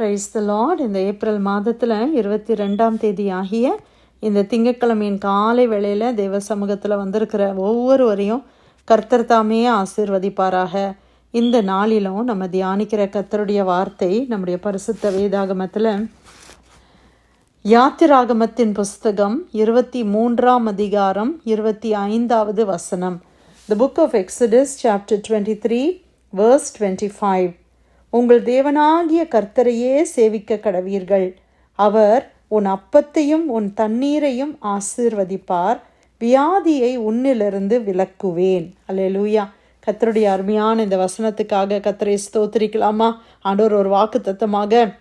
Price the Lord இந்த April மாதத்தில் இருபத்தி ரெண்டாம் தேதி ஆகிய இந்த திங்கட்கிழமையின் காலை வேளையில் தெய்வ சமூகத்தில் வந்திருக்கிற ஒவ்வொருவரையும் கர்த்தர் தாமே ஆசீர்வதிப்பாராக. இந்த நாளிலும் நம்ம தியானிக்கிற கர்த்தருடைய வார்த்தை நம்முடைய பரிசுத்த வேதாகமத்தில் யாத்திராகமத்தின் புஸ்தகம் இருபத்தி மூன்றாம் அதிகாரம் இருபத்தி ஐந்தாவது வசனம். The book of Exodus chapter twenty three verse twenty five உங்கள் தேவனாகிய கர்த்தரையே சேவிக்க கடவீர்கள். அவர் உன் அப்பத்தையும் உன் தண்ணீரையும் ஆசீர்வதிப்பார். வியாதியை உன்னிலிருந்து விலக்குவேன். அல்லேலூயா. கத்தருடைய அருமையான இந்த வசனத்துக்காக கர்த்தரை ஸ்தோத்திரிக்கலாமா? ஆண்டோர் ஒரு வாக்கு தத்தமாக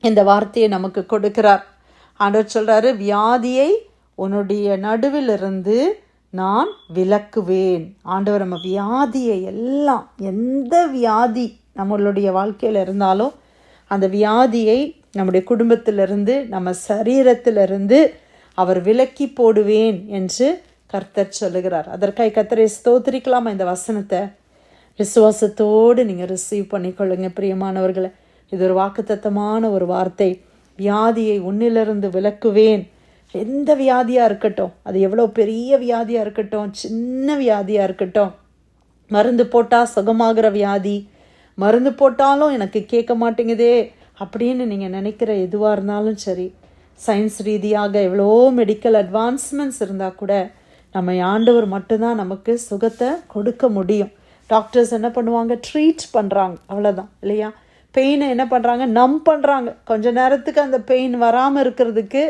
இந்த வார்த்தையை நமக்கு கொடுக்கிறார். ஆண்டவர் சொல்கிறாரு வியாதியை உன்னுடைய நடுவிலிருந்து நான் விலக்குவேன். ஆண்டவர் நம்ம வியாதியை எல்லாம் எந்த வியாதி நம்மளுடைய வாழ்க்கையில் இருந்தாலும் அந்த வியாதியை நம்முடைய குடும்பத்திலிருந்து நம்ம சரீரத்திலிருந்து அவர் விலக்கி போடுவேன் என்று கர்த்தர் சொல்லுகிறார். அதற்காக கர்த்தரை ஸ்தோத்திரிக்கலாமா இந்த வசனத்தை? விசுவாசத்தோடு நீங்கள் ரிசீவ் பண்ணிக்கொள்ளுங்க பிரியமானவர்களை. இது ஒரு வாக்குத்தத்தமான ஒரு வார்த்தை. வியாதியை உன்னிலிருந்து விலக்குவேன். எந்த வியாதியாக இருக்கட்டும் அது எவ்வளோ பெரிய வியாதியாக இருக்கட்டும் சின்ன வியாதியாக இருக்கட்டும் மருந்து போட்டால் சுகமாகிற வியாதி மருந்து போட்டாலும் எனக்கு கேட்க மாட்டேங்குதே அப்படின்னு நீங்கள் நினைக்கிற எதுவாக இருந்தாலும் சரி சயின்ஸ் ரீதியாக எவ்வளோ மெடிக்கல் அட்வான்ஸ்மெண்ட்ஸ் இருந்தால் கூட நம்ம ஆண்டவர் மட்டும்தான் நமக்கு சுகத்தை கொடுக்க முடியும். டாக்டர்ஸ் என்ன பண்ணுவாங்க? ட்ரீட் பண்ணுறாங்க அவ்வளோதான் இல்லையா? பெயினை என்ன பண்ணுறாங்க நம் பண்ணுறாங்க கொஞ்ச நேரத்துக்கு அந்த பெயின் வராமல் இருக்கிறதுக்கு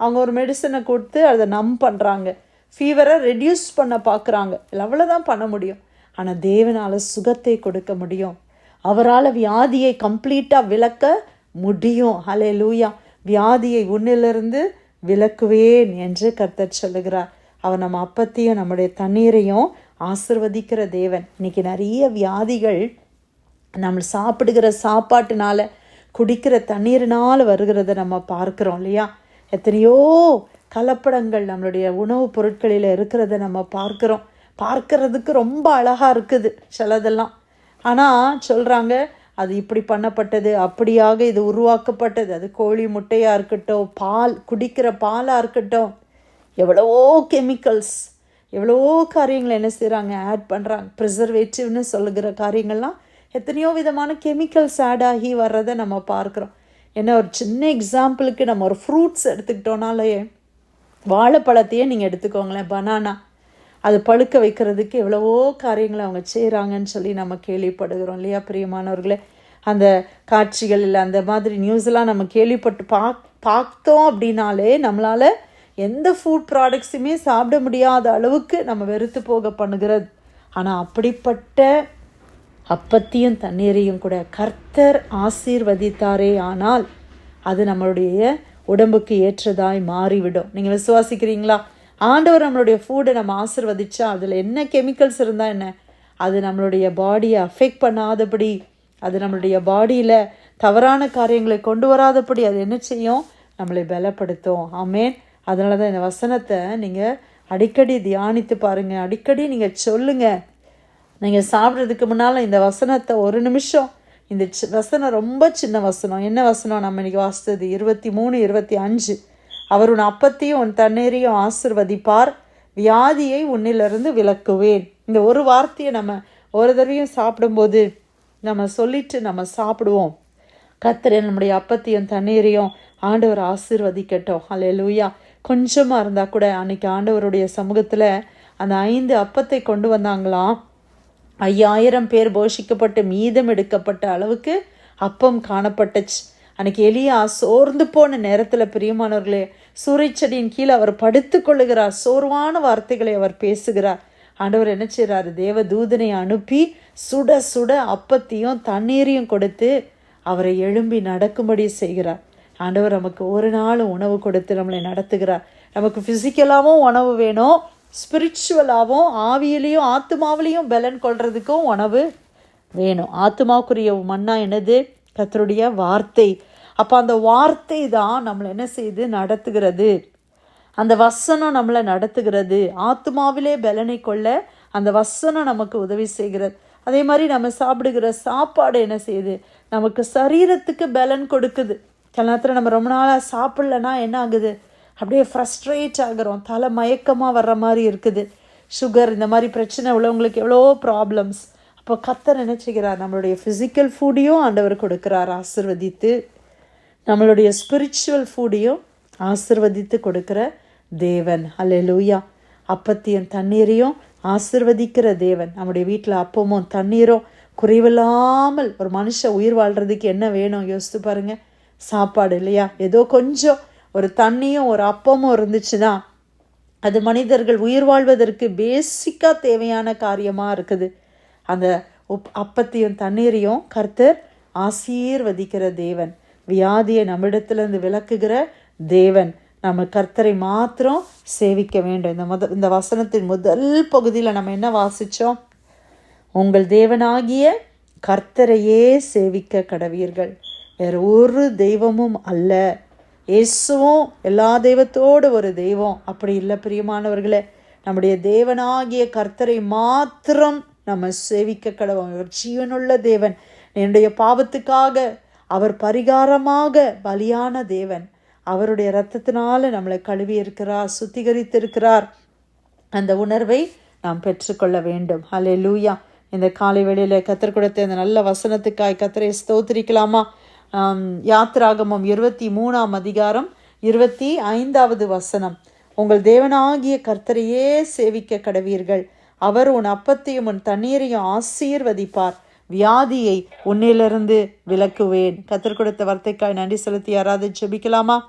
அவங்க ஒரு மெடிசனை கொடுத்து அதை நம் பண்ணுறாங்க ஃபீவரை ரெடியூஸ் பண்ண பார்க்குறாங்க அவ்வளோதான் பண்ண முடியும். ஆனால் தேவனால் சுகத்தை கொடுக்க முடியும். அவரால் வியாதியை கம்ப்ளீட்டாக விளக்க முடியும். ஹலே லூயா வியாதியை உன்னிலிருந்து விளக்குவேன் என்று கர்த்தர் சொல்லுகிறார். அவர் நம்ம அப்பத்தையும் நம்முடைய தண்ணீரையும் ஆசிர்வதிக்கிற தேவன். இன்னைக்கு நிறைய வியாதிகள் நம்ம சாப்பிடுகிற சாப்பாட்டுனால குடிக்கிற தண்ணீரினால் வருகிறத நம்ம பார்க்குறோம் இல்லையா? எத்தனையோ கலப்படங்கள் நம்மளுடைய உணவுப் பொருட்களில் இருக்கிறத நம்ம பார்க்குறோம். பார்க்கறதுக்கு ரொம்ப அழகாக இருக்குது சிலதெல்லாம். ஆனால் சொல்கிறாங்க அது இப்படி பண்ணப்பட்டது அப்படியாக இது உருவாக்கப்பட்டது. அது கோழி முட்டையாக இருக்கட்டும் பால் குடிக்கிற பாலாக இருக்கட்டும். எவ்வளவோ கெமிக்கல்ஸ் எவ்வளவோ காரியங்களை என்ன செய்கிறாங்க ஆட் பண்ணுறாங்க ப்ரிசர்வேட்டிவ்னு சொல்லுகிற காரியங்கள்லாம் எத்தனையோ விதமான கெமிக்கல்ஸ் ஆட் ஆகி வர்றதை நம்ம பார்க்குறோம். என்ன ஒரு சின்ன எக்ஸாம்பிளுக்கு நம்ம ஒரு ஃப்ரூட்ஸ் எடுத்துக்கிட்டோனாலே வாழைப்பழத்தையே நீங்கள் எடுத்துக்கோங்களேன் பனானா. அது பழுக்க வைக்கிறதுக்கு எவ்வளவோ காரியங்களை அவங்க செய்கிறாங்கன்னு சொல்லி நம்ம கேள்விப்படுகிறோம் இல்லையா பிரியமானவர்களே? அந்த காட்சிகள் இல்லை அந்த மாதிரி நியூஸ்லாம் நம்ம கேள்விப்பட்டு பாக் பார்த்தோம் அப்படின்னாலே நம்மளால் எந்த ஃபுட் ப்ராடக்ட்ஸுமே சாப்பிட முடியாத அளவுக்கு நம்ம வெறுத்து போக பண்ணுகிறது. ஆனால் அப்படிப்பட்ட அப்பத்தையும் தண்ணீரையும் கூட கர்த்தர் ஆசீர்வதித்தாரே ஆனால் அது நம்மளுடைய உடம்புக்கு ஏற்றதாய் மாறிவிடும். நீங்கள் விசுவாசிக்கிறீங்களா? ஆண்டவர் நம்மளுடைய ஃபுட்டை நம்ம ஆசிர்வதிச்சா அதில் என்ன கெமிக்கல்ஸ் இருந்தால் என்ன? அது நம்மளுடைய பாடியை அஃபெக்ட் பண்ணாதபடி அது நம்மளுடைய பாடியில் தவறான காரியங்களை கொண்டு வராதபடி அது என்ன செய்யும்? நம்மளை பலப்படுத்தும். ஆமேன். அதனால தான் இந்த வசனத்தை நீங்கள் அடிக்கடி தியானித்து பாருங்கள் அடிக்கடி நீங்கள் சொல்லுங்கள் நீங்கள் சாப்பிட்றதுக்கு முன்னால் இந்த வசனத்தை ஒரு நிமிஷம். இந்த சி வசனம் ரொம்ப சின்ன வசனம். என்ன வசனம்? நம்ம இன்றைக்கி வாசித்தது இருபத்தி மூணு இருபத்தி அஞ்சு. அவர் உன் அப்பத்தையும் உன் தண்ணீரையும் ஆசிர்வதிப்பார். வியாதியை உன்னிலிருந்து விலக்குவேன். இந்த ஒரு வார்த்தையை நம்ம ஒரு தடவையும் சாப்பிடும்போது நம்ம சொல்லிட்டு நம்ம சாப்பிடுவோம். கத்திர நம்முடைய அப்பத்தையும் தண்ணீரையும் ஆண்டவர் ஆசிர்வதிக்கட்டும். அல்ல லூயா கொஞ்சமாக இருந்தால் கூட அன்னைக்கு ஆண்டவருடைய சமூகத்தில் அந்த ஐந்து அப்பத்தை கொண்டு வந்தாங்களாம். ஐயாயிரம் பேர் போஷிக்கப்பட்டு மீதம் எடுக்கப்பட்ட அளவுக்கு அப்பம் காணப்பட்டுச்சு. அன்னைக்கு எலியா சோர்ந்து போன நேரத்தில் பிரியமானவர்களே சூறைச்செடியின் கீழே அவர் படுத்து கொள்ளுகிறார். சோர்வான வார்த்தைகளை அவர் பேசுகிறார். ஆண்டவர் என்ன செய்கிறாரு தேவ தூதனை அனுப்பி சுட சுட அப்பத்தையும் தண்ணீரையும் கொடுத்து அவரை எழும்பி நடக்கும்படி செய்கிறார். ஆண்டவர் நமக்கு ஒரு நாள் உணவு கொடுத்து நம்மளை நடத்துகிறார். நமக்கு ஃபிசிக்கலாகவும் உணவு வேணும். ஸ்பிரிச்சுவலாகவும் ஆவியிலையும் ஆத்மாவிலையும் பலன் கொள்றதுக்கும் உணவு வேணும். ஆத்மாவுக்குரிய மண்ணா என்னது? கத்தருடைய வார்த்தை. அப்போ அந்த வார்த்தை தான் நம்மளை என்ன செய்து? நடத்துகிறது. அந்த வசனம் நம்மளை நடத்துகிறது. ஆத்மாவிலே பலனை கொள்ள அந்த வசனம் நமக்கு உதவி செய்கிறது. அதே மாதிரி நம்ம சாப்பிடுகிற சாப்பாடு என்ன செய்யுது? நமக்கு சரீரத்துக்கு பலன் கொடுக்குது. சில நேரத்தில் நம்ம ரொம்ப நாளாக சாப்பிட்லன்னா என்ன ஆகுது? அப்படியே ஃப்ரஸ்ட்ரேட் ஆகிறோம். தலை மயக்கமாக வர்ற மாதிரி இருக்குது. சுகர் இந்த மாதிரி பிரச்சனை உள்ளவங்களுக்கு எவ்வளோ ப்ராப்ளம்ஸ் அப்போ கத்தர் நினச்சிக்கிறார் நம்மளுடைய ஃபிசிக்கல் ஃபுட்டையும் ஆண்டவர் கொடுக்குறார். ஆசிர்வதித்து நம்மளுடைய ஸ்பிரிச்சுவல் ஃபுட்டையும் ஆசிர்வதித்து கொடுக்குற தேவன். அல்லேலூயா அப்பத்தையும் தண்ணீரையும் ஆசிர்வதிக்கிற தேவன். நம்முடைய வீட்டில் அப்பமும் தண்ணீரும் குறைவில்லாமல் ஒரு மனுஷன் உயிர் வாழ்கிறதுக்கு என்ன வேணும்? யோசித்து பாருங்கள் சாப்பாடு இல்லையா? ஏதோ கொஞ்சம் ஒரு தண்ணியும் ஒரு அப்பமும் இருந்துச்சுன்னா அது மனிதர்கள் உயிர் வாழ்வதற்கு பேசிக்காக தேவையான காரியமாக இருக்குது. அந்த உப் அப்பத்தையும் தண்ணீரையும் கர்த்தர் ஆசீர்வதிக்கிற தேவன். வியாதியை நம்மிடத்திலிருந்து விளக்குகிற தேவன் நம்ம கர்த்தரை மாத்திரம் சேவிக்க வேண்டும். இந்த முத இந்த வசனத்தின் முதல் பகுதியில் நம்ம என்ன வாசித்தோம் உங்கள் தேவனாகிய கர்த்தரையே சேவிக்க கடவீர்கள். வேறு ஒரு தெய்வமும் அல்ல. இயேசுவும் எல்லா தெய்வத்தோடு ஒரு தெய்வம். அப்படி இல்லை பிரியமானவர்களே நம்முடைய தேவனாகிய கர்த்தரை மாத்திரம் நம்ம சேவிக்க கடவோம் ஒரு ஜீவனுள்ள தேவன். என்னுடைய பாவத்துக்காக அவர் பரிகாரமாக பலியான தேவன். அவருடைய இரத்தத்தினால நம்மளை கழுவி இருக்கிறார் சுத்திகரித்து இருக்கிறார் அந்த உணர்வை நாம் பெற்றுக்கொள்ள வேண்டும். ஹலே லூயா இந்த காலை வேளையில் கத்தர் கொடுத்த இந்த நல்ல வசனத்துக்காய் கத்தரை ஸ்தோத்திரிக்கலாமா? யாத்திராகமம் இருபத்தி மூணாம் அதிகாரம் இருபத்தி ஐந்தாவது வசனம். உங்கள் தேவனாகிய கர்த்தரையே சேவிக்க கடவீர்கள். அவர் உன் அப்பத்தையும் உன் தண்ணீரையும் ஆசீர்வதிப்பார். வியாதியை உன்னிலிருந்து விலக்குவேன். கத்தர் கொடுத்த வார்த்தைக்காய் நன்றி செலுத்தி யாராவது ஜெபிக்கலாமா?